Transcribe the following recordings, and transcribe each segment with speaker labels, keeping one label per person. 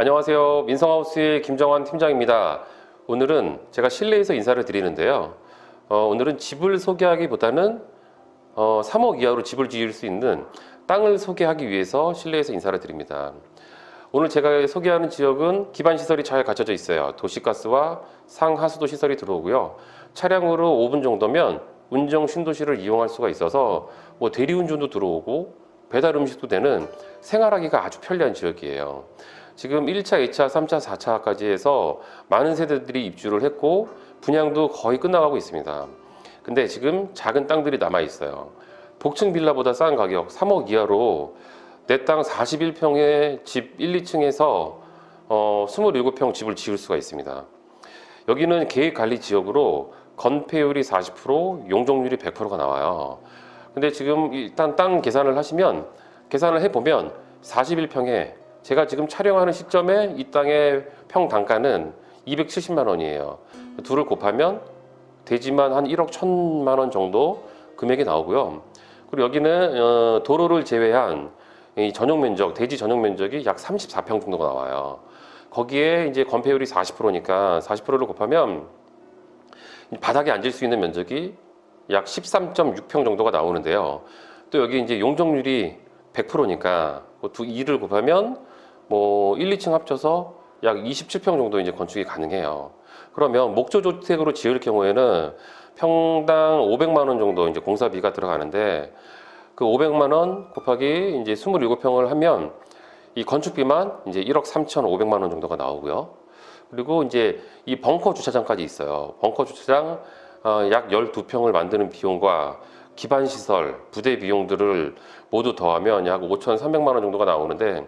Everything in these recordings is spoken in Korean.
Speaker 1: 안녕하세요. 민성하우스의 김정환 팀장입니다. 오늘은 제가 실내에서 인사를 드리는데요. 어, 오늘은 집을 소개하기보다는 어, 3억 이하로 집을 지을 수 있는 땅을 소개하기 위해서 실내에서 인사를 드립니다. 오늘 제가 소개하는 지역은 기반 시설이 잘 갖춰져 있어요. 도시가스와 상하수도 시설이 들어오고요. 차량으로 5분 정도면 운정 신도시를 이용할 수가 있어서 뭐 대리운전도 들어오고 배달 음식도 되는 생활하기가 아주 편리한 지역이에요. 지금 1차, 2차, 3차, 4차까지 해서 많은 세대들이 입주를 했고 분양도 거의 끝나가고 있습니다. 근데 지금 작은 땅들이 남아 있어요. 복층 빌라보다 싼 가격 3억 이하로 내 땅 41평의 집 1, 2층에서 어, 27평 집을 지을 수가 있습니다. 여기는 계획 관리 지역으로 건폐율이 40%, 용적률이 100%가 나와요. 근데 지금 일단 땅 계산을 하시면 계산을 해보면 41평에 제가 지금 촬영하는 시점에 이 땅의 평 단가는 270만 원이에요. 둘을 곱하면 되지만 한 1억 1천만 원 정도 금액이 나오고요. 그리고 여기는 어, 도로를 제외한 이 전용 면적, 대지 전용 면적이 약 34평 정도가 나와요. 거기에 이제 건폐율이 40%니까 40%를 곱하면 바닥에 앉을 수 있는 면적이 약 13.6평 정도가 나오는데요. 또 여기 이제 용적률이 100%니까 두 2를 곱하면 뭐 1, 2층 합쳐서 약 27평 정도 이제 건축이 가능해요. 그러면 목조 주택으로 지을 경우에는 평당 500만 원 정도 이제 공사비가 들어가는데 그 500만 원 곱하기 이제 27평을 하면 이 건축비만 이제 1억 3,500만 원 정도가 나오고요. 그리고 이제 이 벙커 주차장까지 있어요. 벙커 주차장 어, 약 12평을 만드는 비용과 기반 시설, 부대 비용들을 모두 더하면 약 5,300만 원 정도가 나오는데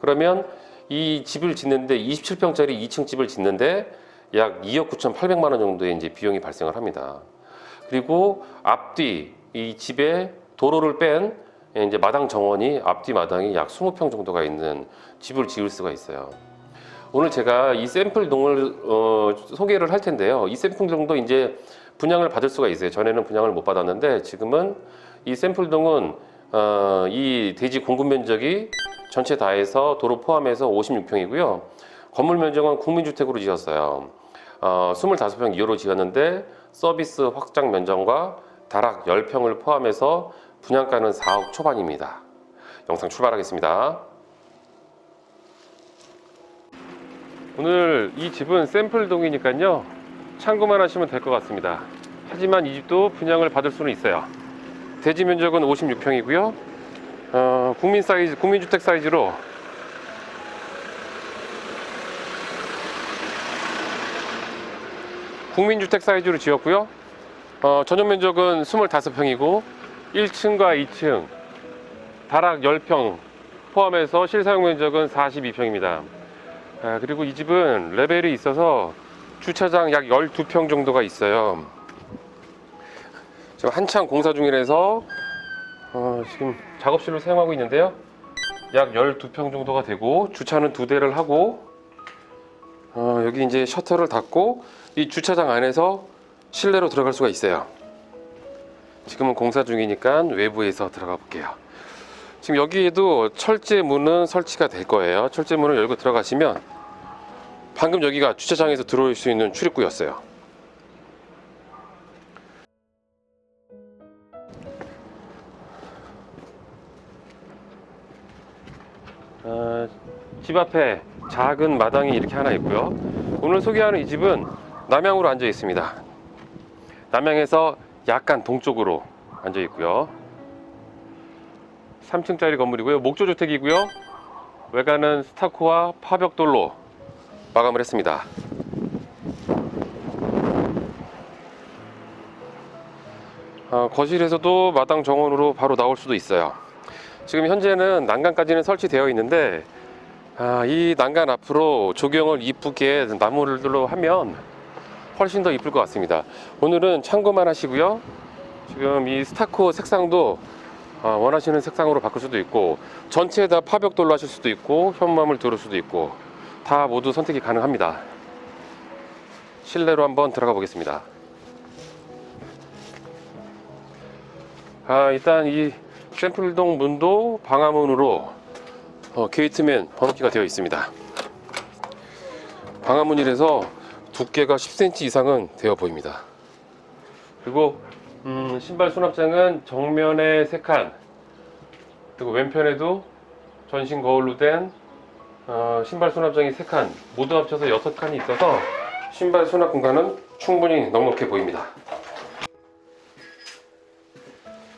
Speaker 1: 그러면 이 집을 짓는데 27평짜리 2층 집을 짓는데 약 2억 9,800만 원 정도의 이제 비용이 발생을 합니다. 그리고 앞뒤 이 집에 도로를 뺀 이제 마당 정원이 앞뒤 마당이 약 20평 정도가 있는 집을 지을 수가 있어요. 오늘 제가 이 샘플 동을 어, 소개를 할 텐데요. 이 샘플 동도 이제 분양을 받을 수가 있어요. 전에는 분양을 못 받았는데 지금은 이 샘플 동은 어, 이 대지 공급 면적이 전체 다 해서 도로 포함해서 56평이고요. 건물 면적은 국민주택으로 지었어요. 어, 25평 이하로 지었는데 서비스 확장 면적과 다락 10평을 포함해서 분양가는 4억 초반입니다. 영상 출발하겠습니다. 오늘 이 집은 샘플동이니까요. 참고만 하시면 될 것 같습니다. 하지만 이 집도 분양을 받을 수는 있어요. 대지 면적은 56평이고요. 어, 국민 사이즈, 국민주택 사이즈로 국민주택 사이즈로 지었고요. 어, 전용 면적은 25평이고 1층과 2층 다락 10평 포함해서 실사용 면적은 42평입니다. 아, 그리고 이 집은 레벨이 있어서 주차장 약 12평 정도가 있어요. 지금 한창 공사 중이라서 어, 지금 작업실로 사용하고 있는데요. 약 12평 정도가 되고 주차는 두 대를 하고 어, 여기 이제 셔터를 닫고 이 주차장 안에서 실내로 들어갈 수가 있어요. 지금은 공사 중이니까 외부에서 들어가 볼게요. 지금 여기에도 철제 문은 설치가 될 거예요. 철제 문을 열고 들어가시면 방금 여기가 주차장에서 들어올 수 있는 출입구였어요. 어, 집 앞에 작은 마당이 이렇게 하나 있고요. 오늘 소개하는 이 집은 남향으로 앉아 있습니다. 남향에서 약간 동쪽으로 앉아 있고요. 3층짜리 건물이고요. 목조 주택이고요. 외관은 스타코와 파벽돌로 마감을 했습니다. 어, 거실에서도 마당 정원으로 바로 나올 수도 있어요. 지금 현재는 난간까지는 설치되어 있는데 아, 이 난간 앞으로 조경을 이쁘게 나무들로 하면 훨씬 더 이쁠 것 같습니다. 오늘은 참고만 하시고요. 지금 이 스타코 색상도 어, 원하시는 색상으로 바꿀 수도 있고 전체에 다 파벽돌로 하실 수도 있고 현무암을 두를 수도 있고 다 모두 선택이 가능합니다. 실내로 한번 들어가 보겠습니다. 아, 일단 이 샘플동 문도 방화문으로 어, 게이트맨 번호키가 되어 있습니다. 방화문이라서 두께가 10cm 이상은 되어 보입니다. 그리고 음, 신발 수납장은 정면에 3칸 그리고 왼편에도 전신 거울로 된 어, 신발 수납장이 3칸 모두 합쳐서 6칸이 있어서 신발 수납 공간은 충분히 넉넉해 보입니다.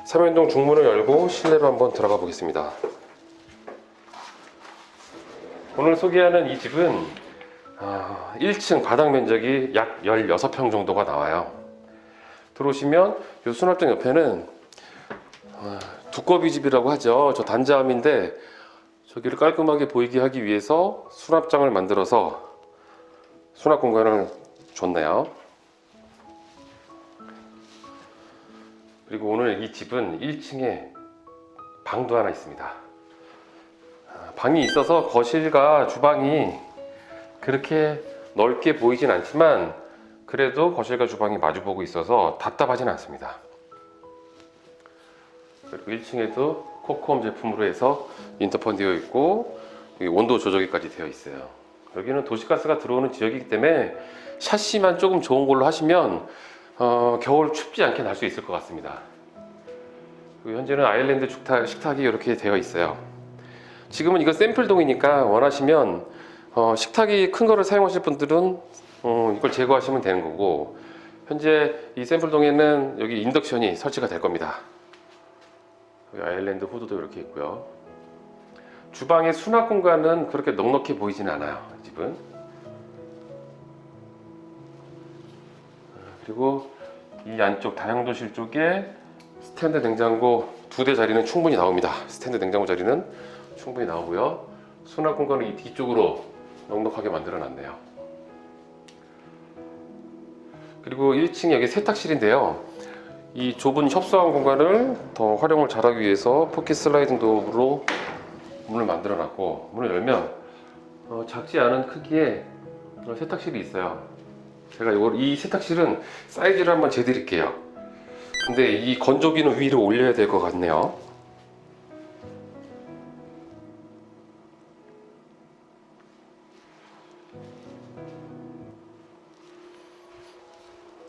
Speaker 1: 삼연동 중문을 열고 실내로 한번 들어가 보겠습니다. 오늘 소개하는 이 집은 아, 1층 바닥 면적이 약 16평 정도가 나와요. 들어오시면 이 수납장 옆에는 아, 두꺼비 집이라고 하죠. 저 단자함인데 저기를 깔끔하게 보이게 하기 위해서 수납장을 만들어서 수납 공간을 줬네요. 그리고 오늘 이 집은 1층에 방도 하나 있습니다. 아, 방이 있어서 거실과 주방이 그렇게 넓게 보이진 않지만 그래도 거실과 주방이 마주보고 있어서 답답하진 않습니다. 그리고 1층에도 코코엄 제품으로 해서 인터폰 되어 있고 온도 조절기까지 되어 있어요. 여기는 도시가스가 들어오는 지역이기 때문에 샤시만 조금 좋은 걸로 하시면 어, 겨울 춥지 않게 날 수 있을 것 같습니다. 현재는 아일랜드 식탁, 식탁이 이렇게 되어 있어요. 지금은 이거 샘플동이니까 원하시면 어, 식탁이 큰 거를 사용하실 분들은 어, 이걸 제거하시면 되는 거고 현재 이 샘플동에는 여기 인덕션이 설치가 될 겁니다. 아일랜드 후드도 이렇게 있고요. 주방의 수납 공간은 그렇게 넉넉해 보이진 않아요. 이 집은. 그리고 이 안쪽 다용도실 쪽에 스탠드 냉장고 두 대 자리는 충분히 나옵니다. 스탠드 냉장고 자리는 충분히 나오고요. 수납 공간을 이 뒤쪽으로 넉넉하게 만들어 놨네요. 그리고 1층에 여기 세탁실인데요. 이 좁은 협소한 공간을 더 활용을 잘하기 위해서 포켓 슬라이딩 도어로 문을 만들어 놨고 문을 열면 어, 작지 않은 크기의 어, 세탁실이 있어요. 제가 이걸 이 세탁실은 사이즈를 한번 재드릴게요. 근데 이 건조기는 위로 올려야 될 것 같네요.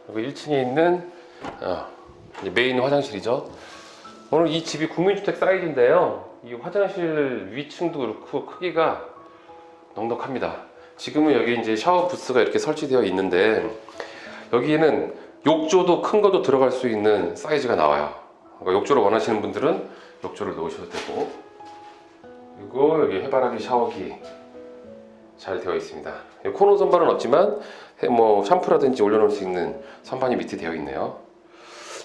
Speaker 1: 여기 1층에 있는 어, 메인 화장실이죠. 오늘 이 집이 국민주택 사이즈인데요. 이 화장실 위층도 그렇고 크기가 넉넉합니다. 지금은 여기 이제 샤워 부스가 이렇게 설치되어 있는데 여기에는 욕조도 큰 것도 들어갈 수 있는 사이즈가 나와요. 그러니까 욕조를 원하시는 분들은 욕조를 넣으셔도 되고 그리고 여기 해바라기 샤워기 잘 되어 있습니다. 코너 선반은 없지만 해- 뭐 샴푸라든지 올려놓을 수 있는 선반이 밑에 되어 있네요.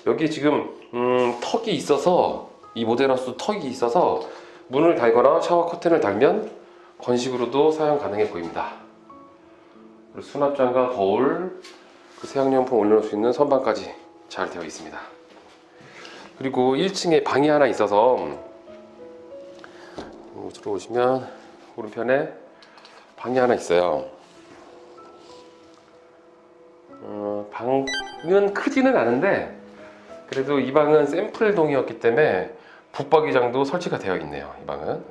Speaker 1: 여기 지금 음, 턱이 있어서 이 모델하우스 턱이 있어서 문을 달거나 샤워 커튼을 달면 건식으로도 사용 가능해 보입니다. 그리고 수납장과 거울, 그 세탁용품 올려놓을 수 있는 선반까지 잘 되어 있습니다. 그리고 1층에 방이 하나 있어서 음, 들어오시면 오른편에 방이 하나 있어요. 어, 방은 크지는 않은데 그래도 이 방은 샘플동이었기 때문에 붙박이장도 설치가 되어 있네요. 이 방은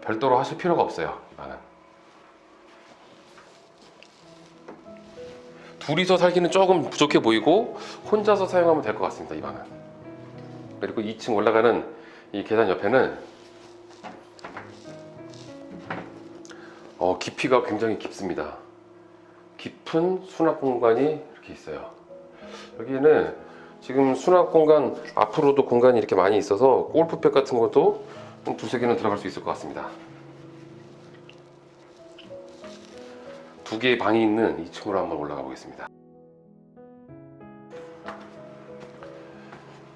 Speaker 1: 별도로 하실 필요가 없어요. 이 방은 둘이서 살기는 조금 부족해 보이고 혼자서 사용하면 될 것 같습니다. 이 방은 그리고 2층 올라가는 이 계단 옆에는 어, 깊이가 굉장히 깊습니다. 깊은 수납 공간이 이렇게 있어요. 여기는 지금 수납 공간 앞으로도 공간이 이렇게 많이 있어서 골프백 같은 것도 한 두세 개는 들어갈 수 있을 것 같습니다. 두 개의 방이 있는 2층으로 한번 올라가 보겠습니다.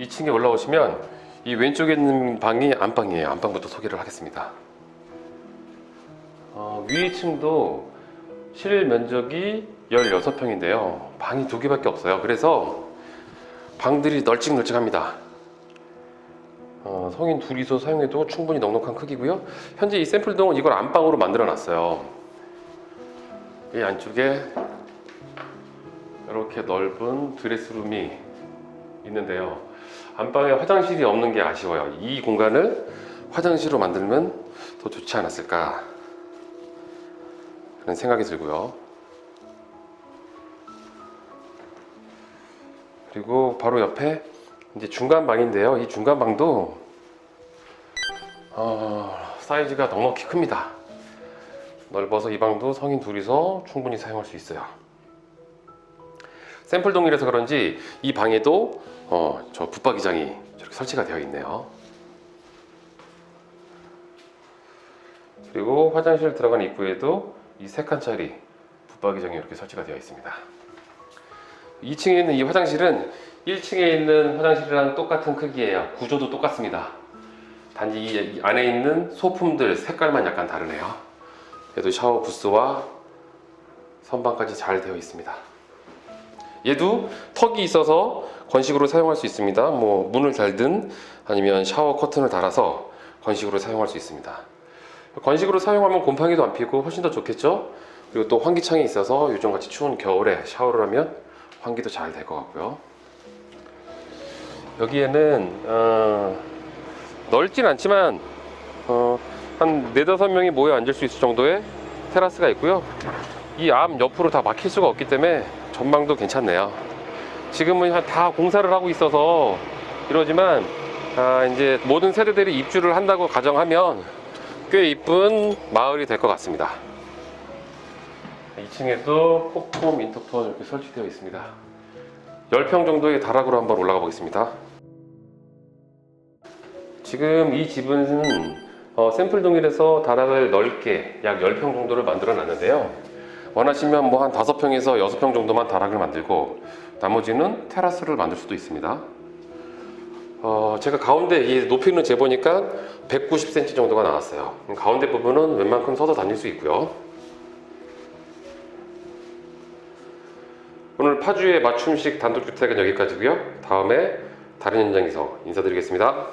Speaker 1: 2층에 올라오시면 이 왼쪽에 있는 방이 안방이에요. 안방부터 소개를 하겠습니다. 어, 위 2층도 실 면적이 16평인데요. 방이 두 개밖에 없어요. 그래서 방들이 널찍널찍합니다. 어, 성인 둘이서 사용해도 충분히 넉넉한 크기고요. 현재 이 샘플동은 이걸 안방으로 만들어 놨어요. 이 안쪽에 이렇게 넓은 드레스룸이 있는데요. 안방에 화장실이 없는 게 아쉬워요. 이 공간을 화장실로 만들면 더 좋지 않았을까 그런 생각이 들고요. 그리고 바로 옆에 이제 중간 방인데요. 이 중간 방도 어, 사이즈가 넉넉히 큽니다. 넓어서 이 방도 성인 둘이서 충분히 사용할 수 있어요. 샘플 동일해서 그런지 이 방에도 어, 저 붙박이장이 저렇게 설치가 되어 있네요. 그리고 화장실 들어간 입구에도 이 세 칸짜리 붙박이장이 이렇게 설치가 되어 있습니다. 2층에 있는 이 화장실은 1층에 있는 화장실이랑 똑같은 크기예요. 구조도 똑같습니다. 단지 이 안에 있는 소품들 색깔만 약간 다르네요. 그래도 샤워 부스와 선반까지 잘 되어 있습니다. 얘도 턱이 있어서 건식으로 사용할 수 있습니다. 뭐 문을 달든 아니면 샤워 커튼을 달아서 건식으로 사용할 수 있습니다. 건식으로 사용하면 곰팡이도 안 피고 훨씬 더 좋겠죠? 그리고 또 환기창이 있어서 요즘같이 추운 겨울에 샤워를 하면 환기도 잘 될 것 같고요. 여기에는 어, 넓진 않지만 어, 한 네다섯 명이 모여 앉을 수 있을 정도의 테라스가 있고요. 이앞 옆으로 다 막힐 수가 없기 때문에 전망도 괜찮네요. 지금은 한다 공사를 하고 있어서 이러지만 아, 이제 모든 세대들이 입주를 한다고 가정하면 꽤 이쁜 마을이 될 것 같습니다. 2층에도 폭폼 인터폰 이렇게 설치되어 있습니다. 10평 정도의 다락으로 한번 올라가 보겠습니다. 지금 이 집은 어, 샘플 동일에서 다락을 넓게 약 10평 정도를 만들어 놨는데요. 원하시면 뭐 한 5평에서 6평 정도만 다락을 만들고 나머지는 테라스를 만들 수도 있습니다. 어, 제가 가운데 이 높이는 재보니까 190cm 정도가 나왔어요. 가운데 부분은 웬만큼 서서 다닐 수 있고요. 오늘 파주의 맞춤식 단독주택은 여기까지고요. 다음에 다른 현장에서 인사드리겠습니다.